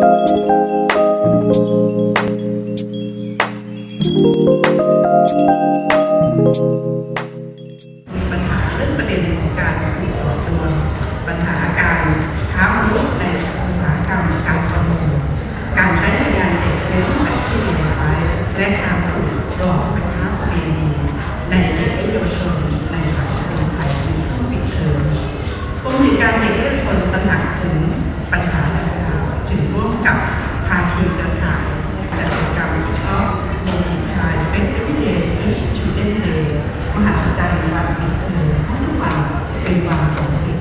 มีปัญหาเรื่องประเด็นของการผลิตต่อตัวปัญหาการค้ามนุษย์ในอุตสาหกรรมการประมงการใช้แรงงานเด็กในรูปแบบที่เลวร้ายและการถูกหลอกไปค้าประเวณีในเด็กและเยาวชนในสังคมไทยในช่วงปิดเทอมกรมกิจการเด็กและเยาวชนตระหนักถึงปัญหา กับภาคีเครือข่ายจัดกิจกรรมเพราในจิตชายเป็นเอพิเดย์ is Children Day มหัศจรรย์วันปิดเทอมเพราะทุกวันเป็นวันของเด็ก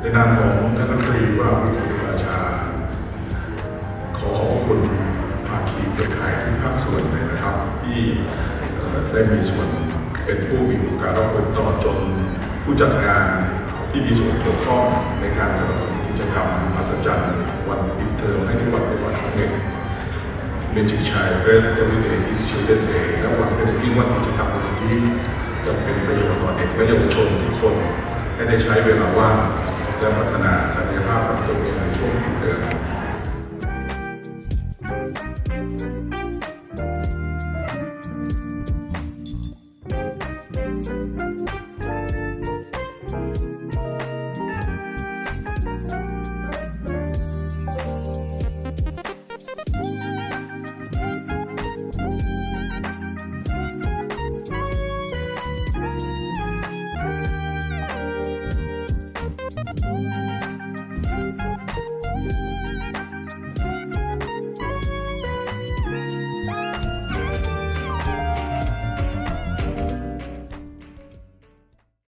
ในนามของท่านรัฐมนตรีวราวิศิริราชา ขอขอบคุณภาคีเครือข่ายทุกภาคส่วนเลยนะครับ ที่ ได้มีส่วนเป็นผู้มีโอกาสระคุณตลอดจนผู้จัดงานที่มีส่วนเกี่ยวข้องในการสนับสนุนกิจกรรมมหัศจรรย์วันปิดเทอมให้ทุกวันเป็นวันของเด็กเมจิชัยเรสเอวิเดย์ที่ชิลเดนเดย์และหวังเป็นอย่างยิ่งว่ากิจกรรมวันนี้จะเป็นประโยชน์ต่อเด็กและเยาวชนทุกคนให้ได้ใช้เวลาว่างและพัฒนาศักยภาพของตัวเองในช่วงปิดเทอม